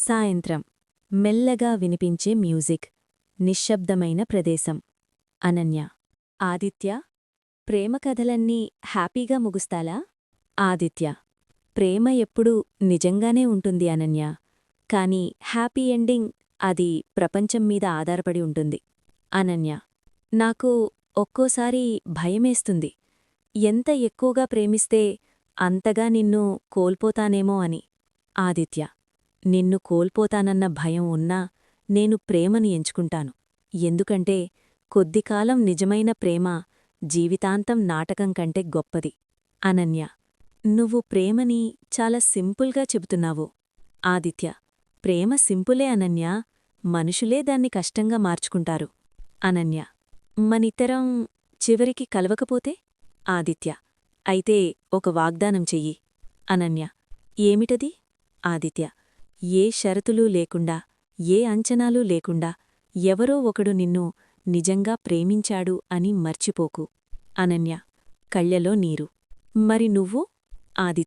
సాయంత్రం. మెల్లగా వినిపించే మ్యూజిక్. నిశ్శబ్దమైన ప్రదేశం. అనన్య. ఆదిత్య ప్రేమ కథలన్నీ హ్యాపీగా ముగుస్తాలా? ఆదిత్య. ప్రేమ ఎప్పుడూ నిజంగానే ఉంటుంది అనన్య. కాని హ్యాపీ ఎండింగ్ అది ప్రపంచం మీద ఆధారపడి ఉంటుంది. అనన్య. నాకు ఒక్కోసారి భయమేస్తుంది. ఎంత ఎక్కువగా ప్రేమిస్తే అంతగా నిన్ను కోల్పోతానేమో అని. ఆదిత్య. నిన్ను కోల్పోతానన్న భయం ఉన్నా నేను ప్రేమని ఎంచుకుంటాను. ఎందుకంటే కొద్దికాలం నిజమైన ప్రేమ జీవితాంతం నాటకం కంటే గొప్పది. అనన్య నువ్వు ప్రేమని చాలా సింపుల్గా చెబుతున్నావు. ఆదిత్య ప్రేమ సింపులే అనన్య మనుషులే దాన్ని కష్టంగా మార్చుకుంటారు. అనన్య మనిద్దరం చివరికి కలవకపోతే? ఆదిత్య అయితే ఒక వాగ్దానం చెయ్యి. అనన్య ఏమిటది? ఆదిత్య ఏ షరతులూ లేకుండా ఏ అంచనాలూ లేకుండా ఎవరో ఒకడు నిన్ను నిజంగా ప్రేమించాడు అని మర్చిపోకు. అనన్య కళ్ళలో నీరు. మరి నువ్వు? ఆదిత్య.